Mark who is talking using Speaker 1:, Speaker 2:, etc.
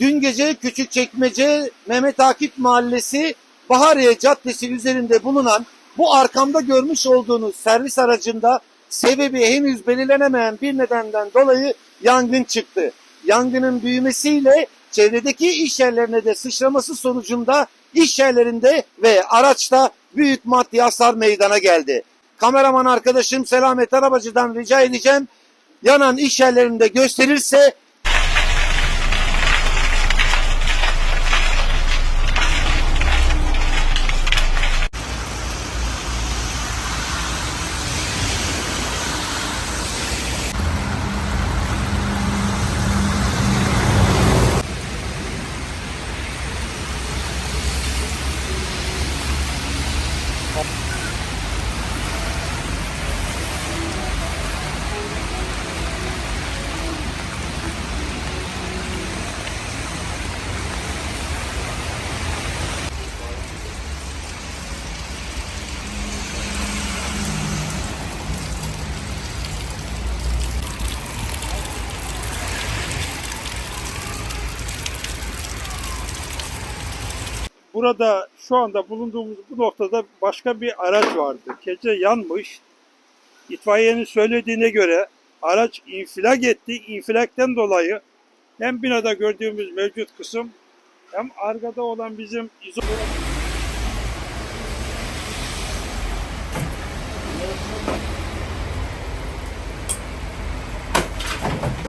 Speaker 1: Dün gece Küçükçekmece Mehmet Akif Mahallesi Bahariye Caddesi üzerinde bulunan bu arkamda görmüş olduğunuz servis aracında sebebi henüz belirlenemeyen bir nedenden dolayı yangın çıktı. Yangının büyümesiyle çevredeki iş yerlerine de sıçraması sonucunda iş yerlerinde ve araçta büyük maddi hasar meydana geldi. Kameraman arkadaşım Selamet Arabacı'dan rica edeceğim. Yanan iş yerlerinde gösterirse ครับ
Speaker 2: Burada şu anda bulunduğumuz bu noktada başka bir araç vardı. Gece yanmış. İtfaiyenin söylediğine göre araç infilak etti. İnfilakten dolayı hem binada gördüğümüz mevcut kısım hem arkada olan bizim izo